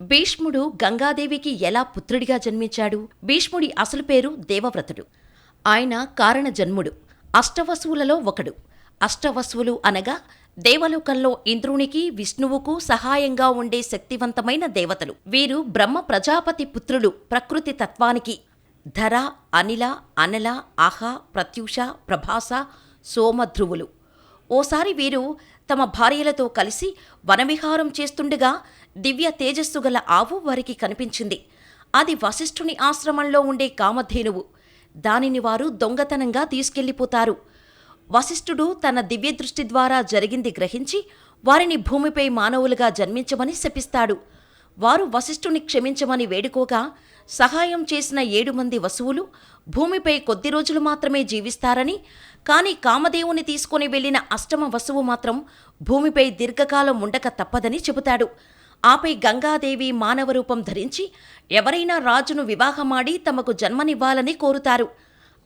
భీష్ముడు గంగాదేవికి ఎలా పుత్రుడిగా జన్మించాడు? భీష్ముడి అసలు పేరు దేవవ్రతుడు. ఆయన కారణ జన్ముడు అష్టవసువులలో ఒకడు. అష్టవసువులు అనగా దేవలోకంలో ఇంద్రునికి విష్ణువుకు సహాయంగా ఉండే శక్తివంతమైన దేవతలు. వీరు బ్రహ్మ ప్రజాపతి పుత్రులు ప్రకృతి తత్వానికి. ధర అనిల అనల ఆహ ప్రత్యూష ప్రభాస సోమధ్రువులు. ఓసారి వీరు తమ భార్యలతో కలిసి వనవిహారం చేస్తుండగా దివ్య తేజస్సు గల ఆవు వారికి కనిపించింది. అది వశిష్ఠుని ఆశ్రమంలో ఉండే కామధేనువు. దానిని వారు దొంగతనంగా తీసుకెళ్ళిపోతారు వశిష్ఠుడు తన దివ్య దృష్టి ద్వారా జరిగింది గ్రహించి వారిని భూమిపై మానవులుగా జన్మించమని శపిస్తాడు. వారు వశిష్ఠుని క్షమించమని వేడుకోగా సహాయం చేసిన ఏడు మంది వసువులు భూమిపై కొద్ది రోజులు మాత్రమే జీవిస్తారని కానీ కామదేవుని తీసుకుని వెళ్ళిన అష్టమ వసువు మాత్రం భూమిపై దీర్ఘకాలం ఉండక తప్పదని చెబుతాడు. ఆపై గంగాదేవి మానవ రూపం ధరించి ఎవరైనా రాజును వివాహమాడి తమకు జన్మనివ్వాలని కోరుతారు.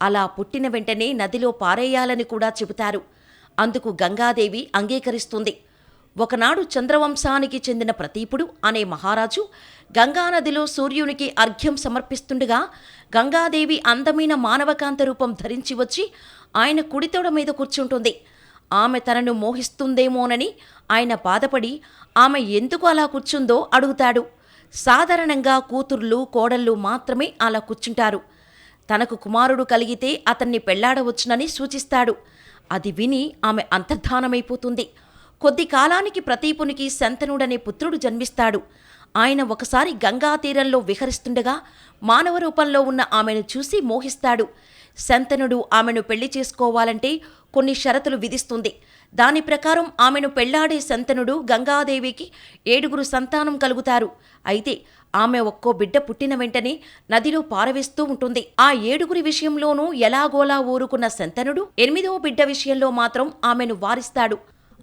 అలా పుట్టిన వెంటనే నదిలో పారేయాలని కూడా చెబుతారు. అందుకు గంగాదేవి అంగీకరిస్తుంది. ఒకనాడు చంద్రవంశానికి చెందిన ప్రతీపుడు అనే మహారాజు గంగానదిలో సూర్యునికి అర్ఘ్యం సమర్పిస్తుండగా గంగాదేవి అందమైన మానవకాంత రూపం ధరించి వచ్చి ఆయన కుడితోడ మీద కూర్చుంటుంది. ఆమె తనను మోహిస్తుందేమోనని ఆయన బాధపడి ఆమె ఎందుకు అలా కూర్చుందో? అడుగుతాడు. సాధారణంగా కూతుర్లు కోడళ్ళు మాత్రమే అలా కూర్చుంటారు. తనకు కుమారుడు కలిగితే అతన్ని పెళ్ళాడవచ్చునని సూచిస్తాడు. అది విని ఆమె అంతర్ధానమైపోతుంది. కొద్ది కాలానికి ప్రతీపునికి శంతనుడనే పుత్రుడు జన్మిస్తాడు. ఆయన ఒకసారి గంగా తీరంలో విహరిస్తుండగా మానవ రూపంలో ఉన్న ఆమెను చూసి మోహిస్తాడు. శంతనుడు ఆమెను పెళ్ళి చేసుకోవాలంటే కొన్ని షరతులు విధిస్తుంది. దాని ప్రకారం ఆమెను పెళ్ళాడే శంతనుడు గంగాదేవికి ఏడుగురు సంతానం కలుగుతారు. అయితే ఆమె ఒక్కో బిడ్డ పుట్టిన వెంటనే నదిలో పారవేస్తూ ఉంటుంది. ఆ ఏడుగురి విషయంలోనూ ఎలాగోలా ఊరుకున్న శంతనుడు ఎనిమిదవ బిడ్డ విషయంలో మాత్రం ఆమెను వారిస్తాడు.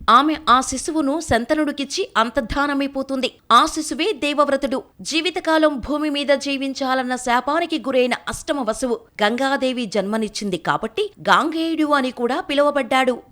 ఆమె ఆ శిశువును శంతనుడికిచ్చి అంతర్ధానమైపోతుంది. ఆ శిశువే దేవవ్రతుడు. జీవితకాలం భూమి మీద జీవించాలన్న శాపానికి గురైన అష్టమ వసువు గంగాదేవి జన్మనిచ్చింది కాబట్టి గాంగేయుడు అని కూడా పిలువబడ్డాడు.